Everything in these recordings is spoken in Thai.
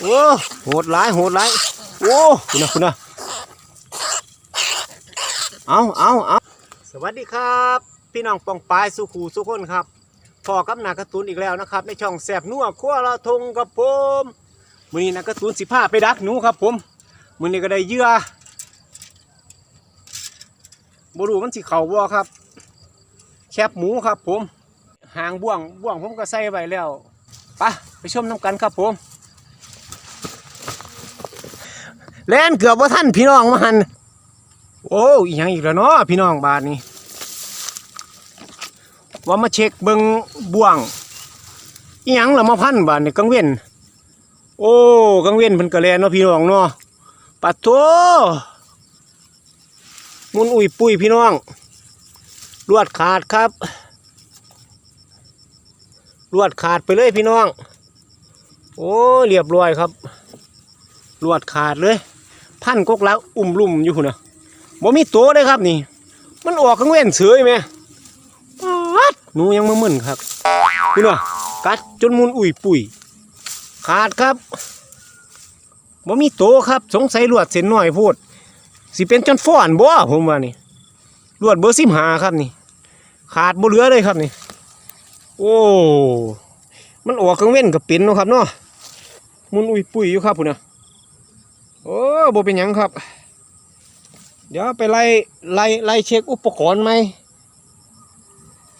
โอ้โหดหลายโหดหลายโอ้คุณนะคุณนะเอาเอาเอาสวัสดีครับ พี่น้องปองปายสุขูสุขคนครับพอกับนากร์ตูนอีกแล้วนะครับ ในช่องแสบนัวขั้วละทงกับผมมือนี้นากร์ตูนสิผ้าไปดักหนูครับ ผมมือนี้ก็ได้เยื่อบรูมันสิเข่าบ่ครับ แคบหมูครับ ผมหางบ่วงบ่วงผมก็ใส่ไว้แล้ว ปะไปชมน้ำกันครับผมแล่นเกือบว่าท่านพี่น้องมาหันโอ้ยยังอีกแล้วเนาะพี่น้องบาทนี้ว่ามาเช็คเบิงบ่วงอีหยังละมาพันบาทนี่กังเว้นโอ้กังเว้นเพิ่นก็แลนเนาะพี่น้องเนาะปัดโตมุนอุ่ยปุ้ยพี่น้องลวดขาดครับ ลวดขาดไปเลยพี่น้อง โอ้เรียบร้อยครับ ลวดขาดเลย พันกกแล้วอุ่มลุ่มอยู่นะบ่มีตัวเลยครับนี่ มันออกกังเว้นเฉยไหมป๊าดหนูยังมามึนครับคุณว่ากัดจนมุนอุ่ยปุ๋ยขาดครับบ่มีโตครับ สงสัยลวดเส้นหน้อยพูดสิเป็นจนฟ้อนบ่ผมว่านี่ลวดเบอร์สิบหาครับนี่ ขาดบ่เหลือเลยครับนี่ โอ้ มันออกกังเว้นกับเป็นเนาะครับเนาะมุนอุ่ยปุ๋ยอยู่ครับพุ่นนะโอ้บ่เป็นยังครับ เดี๋ยวไปไล่ไล่ไล่เช็คอุปกรณ์ไหม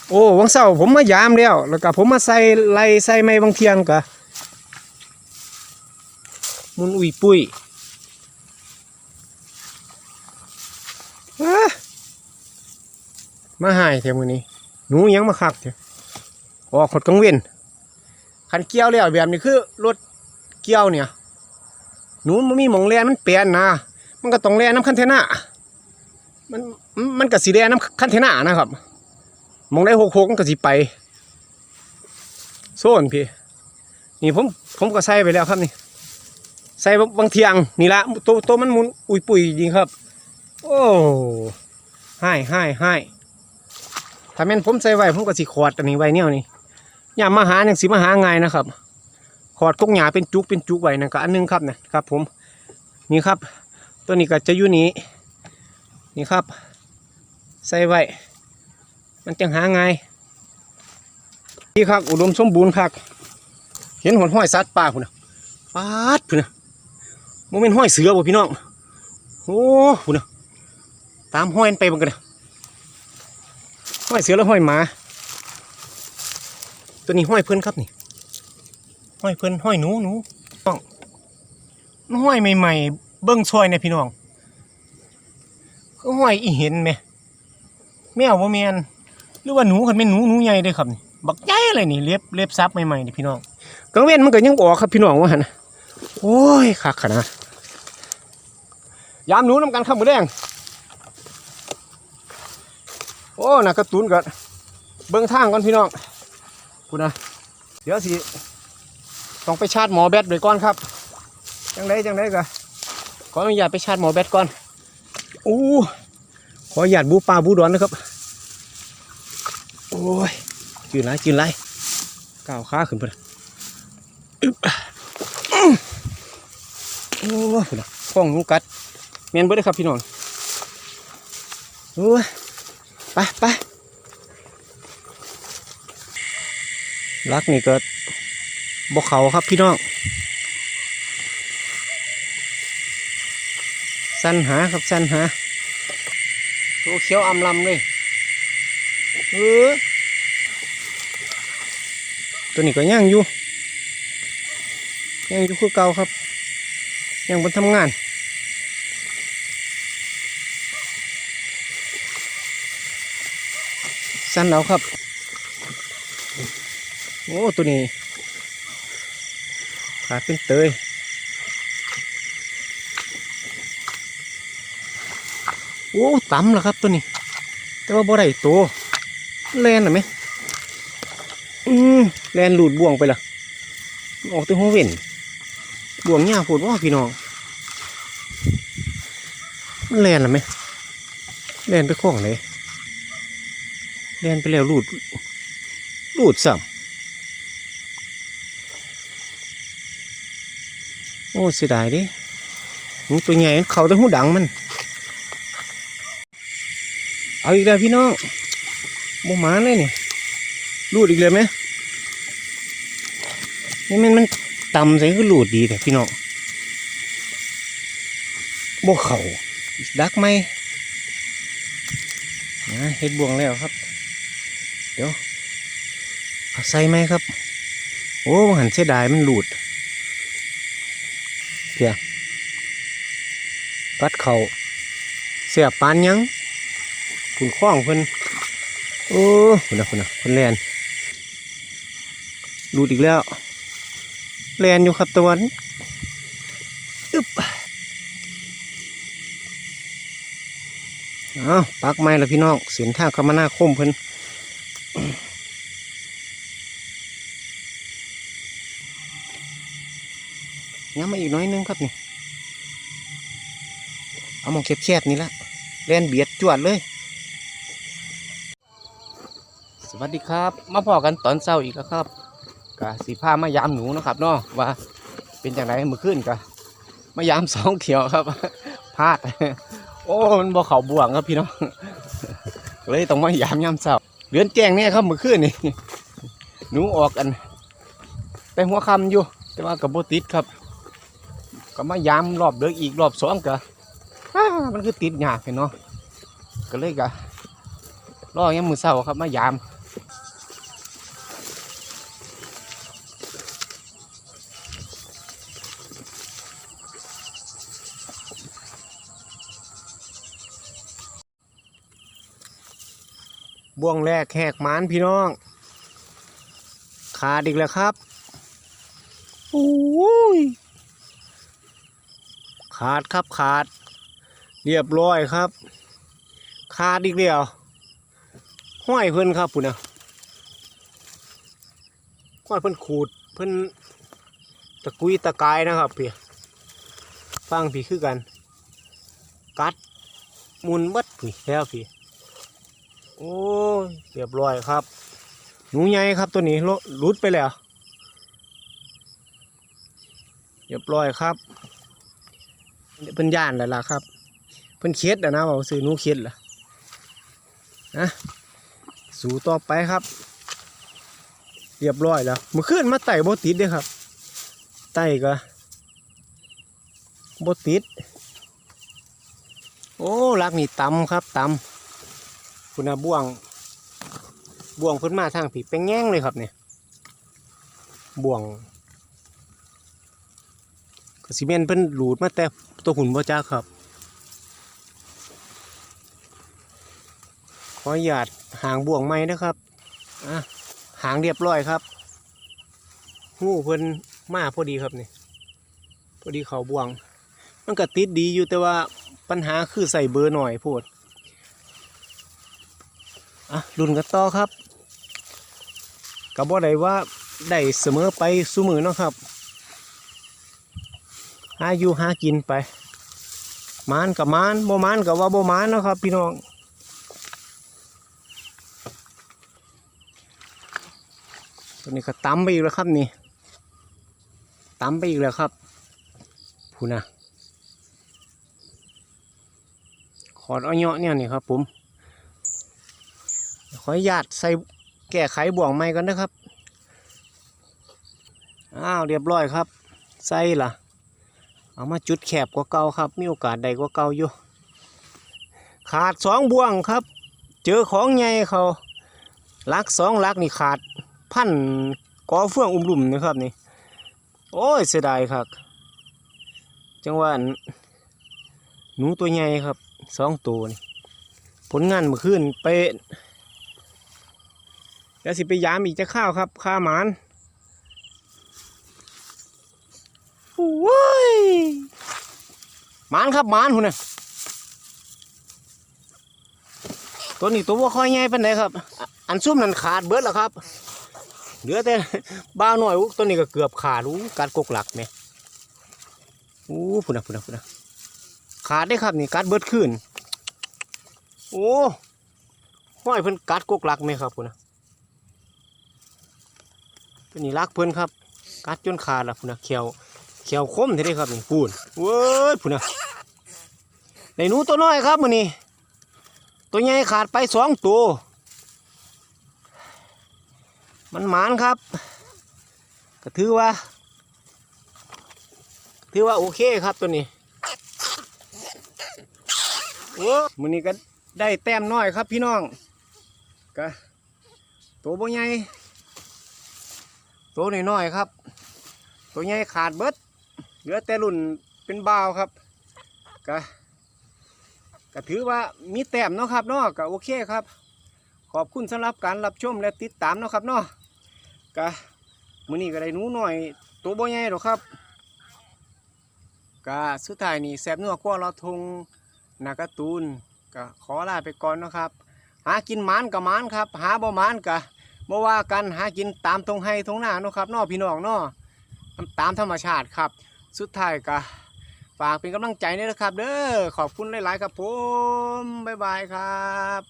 โอ้วังเสาร์ผมมายามแล้ว แล้วก็ผมมาใส่ไล่ใส่ไม้บางเทียงกะมุนอุ่ยปุ้ยมาหายเท่มือนี้หนูยังมาคักเถอะ ออกขดกังเว้นคันเกี่ยวแล้วแบบนี้คือรถเกี่ยวเนี่ยหนูมันมีหมองแลนมันเปลี่ยนนะมันก็ต้องแลนน้ำคันเทน่ามันมันมันก็สีแลนน้ำคันเทน่านะครับมองได้หกหกมันก็สีไปโซนพี่นี่ผมผมก็ใส่ไปแล้วครับนี่ใส่บางเทียงนี่ละตัวตัวมันมุนอุยปุยจริงครับ โอ้ให้ให้ให้ถ้าแม่นผมใส่ไว้ผมก็สิขอดอันนี้ไว้เนี่ยนี่ ย่ามาหาอย่างสิมาหาง่ายนะครับขอดกกหยาเป็นจุกเป็นจุกไว้นะก็อันหนึงครับนะครับ ผมนี่ครับ ตัวนี้ก็จะอยู่นี้นี่ครับ ใส่ไว้ มันจังหาง่ายนี่ครับ อุดมสมบูรณ์ครับเห็นหอนห้อยสัตว์ป่าพุ่นะปาดพุ่นะโมเมนห้อยเสือบ่พี่น้องโอ้พุ่นะตามห้อยไปบังกันนะห้อยเสือแล้วห้อยหมา ตัวนี้ห้อยเพื่อนครับนี่ห้อยเพิ่อนห้อยหนูหนูน้องห้อยใหม่ๆเบิ้งซอยเนี่ยพี่น้องก็ห้อยอีเห็นไหมแมวบ่แมนหรือว่าหนูคันเป็นหนูหนูใหญ่เด้อครับนี่บักใหญ่เลยนี่เล็บเล็บซับใหม่ๆนี่พี่น้องกังเว้นมันก็ยังออกครับพี่น้องว่าหั่นะโอ้ยคักขนาดยามหนูนำกันครับมื้อแดงโอ้น่ะกระตูนก็เบิ่งทางก่อนพี่น้อง กูนะเดี๋ยวสิต้องไปชาร์จหมอแบตด้ยก่อนครับจังไดจังไดก็ขออนุญาตไปชาร์จหมอแบตก่อนอู้ขออนุญาตบูปลาบูดอนนะครับโอ้ยจืนไรจืนไรก้าวขาขึ้นไปอึ๊บอื้อโอ้ยพุ่นน่ะข้องนูกัดเมียนเบิดเลยครับพี่น้องโอ้ยไปไป ลักนี่ก็บกเขาครับพี่น้อง สั้นหาครับสั้นหา ตัวเขียวอำลำเลยเออตัวนี้ก็ย่างอยู่ย่างอยู่คือเก่าครับย่างบนทำงานสั้นเอาครับ โอ้ตัวนี้ขาเป็นเตยโอ้ต่ำแล้วครับตัวนี้ แต่ว่าบ่ได้โตวแลนหรือไหมอืมแลนหลุดบ่วงไปละออกตัวหัวเว่นบ่วงยาวโพดว่าพี่น้องมันแลนหรือไหมแลนไปข้องเลยแลนไปแล้วหลุดหลุดซ้ำ อ้เสียดายดิหนูตัวใหญ่เขาแต่หูดังมัน เอาอีกแล้วพี่น้องบ่มาเลยนี่รูดอีกเลยไหมนี่มันมันต่ำใส่ก็รูดดีแต่พี่น้องบ่เขาดักไหมนะเฮ็ดบวงแล้วครับ เดี๋ยวใส่ไหมครับ โอ้หันเสียดายมันหลุด เพียกัดเขาเสียบปานยังคุณข้องเพิ่นโอ้คุณนะคุณนะเพิ่นแลนหลุดอีกแล้ว แลนอยู่ครับตะวันอึบเอาปักไม้ละพี่น้องเสียนทางคมนาคมเพิ่น ย้ำมาอีกน้อยนึงครับนี่ เอาหมองแคบๆนี่ละเล่นเบียดจวดเลย สวัสดีครับ มาพอกันตอนเช้าอีกแล้วครับกะสีผ้ามายามหนูนะครับเนาะว่าเป็นอย่างไรเมื่อคืนกะมายามสองเขียวครับพลาด โอ้ มันบ่เขาบ่วงครับพี่น้องเลยต้องมายามยามเช้าเดือนแจ้งเนี่ยครับเมื่อคืนนี่หนูออกกัน ไปหัวคำอยู่ แต่ว่ากับโบติดครับ ก็มายามรอบเดืออีกรอบสองก็มันคือติดหยาเห็นเนาะก็เลยก็รอยังมือเศร้าครับมายามบ่วงแรกแหกมานพี่น้อง ขาดอีกแล้วครับ โอ้ย ขาดครับขาด เรียบร้อยครับ ขาดอีกเดียวห้อยเพิ่นครับปุ่นนะห้อยเพิ่นขูดเพิ่นตะกุยตะกายนะครับพี่ฟังพี่คือกัน กัดมุนบัดพี่แล้วพี่โอ้ยเรียบร้อยครับ หนูใหญ่ครับตัวนี้ลุดไปแล้ว เรียบร้อยครับ เพิ่นย่านแล้วล่ะครับ เพิ่นเค็ดแล้วนะบอกซื้อนูเค็ดล่ะนะสู่ต่อไปครับ เรียบร้อยแล้วเมื่อคืนมาไต่บ่ติดเด้ครับ ไต่ก็บ่ติด โอ้ลักนี่ตำครับตำคุณอาบ่วง บ่วงเพิ่นมาทางผีแป้งแง่งเลยครับเนี่ยบ่วง ก็สิเมนต์เพิ่นหลูดมาแต่ตัวหุ่นบ่จ้าครับ ขอหยาดหางบ่วงไม้นะครับอะหางเรียบร้อยครับหูเพิ่นมาพอดีครับนี่พอดีเขาบ่วง มันก็ติดดีอยู่แต่ว่าปัญหาคือใส่เบอร์หน่อยโพดอะรุ่นกันต่อครับกับบ่ได้ว่าได้เสมอไปสุมือเนาะครับ หาอยู่หากินไปมานกับมานบ่มานกับว่าบ่มานนะครับ พี่น้องตัวนี้ก็ตำไปอีกแล้วครับนี่ตำไปอีกแล้วครับพูนะขอดเอาเนาะเนี่ยนี่ครับ ผมขออนุญาตใส่แก้ไขบ่วงใหม่กันนะครับอ้าวเรียบร้อยครับ ใส่ล่ะ เอามาจุดแคบกว่าเก่าครับ มีโอกาสใดกว่าเก่าอยู่ขาดสองบ่วงครับ เจอของใหญ่เขาลักสองลักนี่ขาดพันกอเฟื่องอุ้มลุ่มนะครับนี่โอ้ยเสียดายครับ จังหวะหนูตัวใหญ่ครับสองตัวนี่ผลงานเมื่อคืนไปเดี๋ยวสิไปยามอีกจะข้าวครับข้าหมาน โอ้ยห มานครับมานหุ่นน่ะตัวนี้ตัวว่าค่อยใหญ่เป็นไดครับ อันซุ่มนั่นขาดเบิดแล้วครับ เหลือแต่บ้าหน่อยอุ๊ตัวนี้ก็เกือบขาดอู้กัดกกหลักเนี่ยอู้พุ่นนะพุ่นนะพุ่นนะขาดได้ครับนี่กัดเบิดขึ้นโอ้ห้อยเพิ่นกัดกกหลักไหมครับพุ่นนะตัวนี้รักเพิ่นครับ กัดจนขาดแล้วพุ่นนะเขียวเขียวคมเท่าไดครับนี่พูนเว้ยพูนนะ ในหนูตัวน้อยครับมือนี้ตัวใหญ่ขาดไปสองตัว มันหมานครับ ก็ถือว่า ถือว่าโอเคครับตัวนี้โอ้มือนี้ก็ได้แต้มน้อยครับพี่น้องก็ตัวบ่ใหญ่ตัวน้อยๆครับ ตัวใหญ่ขาดเบิดเหลือแต่รุ่นเป็นบ่าวครับก็ ก็ถือว่ามีแต้มเนาะครับเนาะก็โอเคครับ ขอบคุณสำหรับการรับชมและติดตามเนาะครับเนาะก็มื้อนี้ก็ได้หนูหน่อย ตัวบ่ใหญ่หรอกครับก็สุดท้ายนี่แซบนัวกว่าเราทงหนากาตูนก็ขอลาไปก่อนเนาะครับ หากินหมานกับหมานครับ หาบ่หมานก็บ่ว่ากันหากินตามทงให้ทงหน้าเนาะครับเนาะพี่น้องเนาะตามธรรมชาติครับ สุดท้ายก็ ฝากเป็นกำลังใจด้วยนะครับ เด้อขอบคุณหลาย ๆ ครับผม บ๊ายบายครับ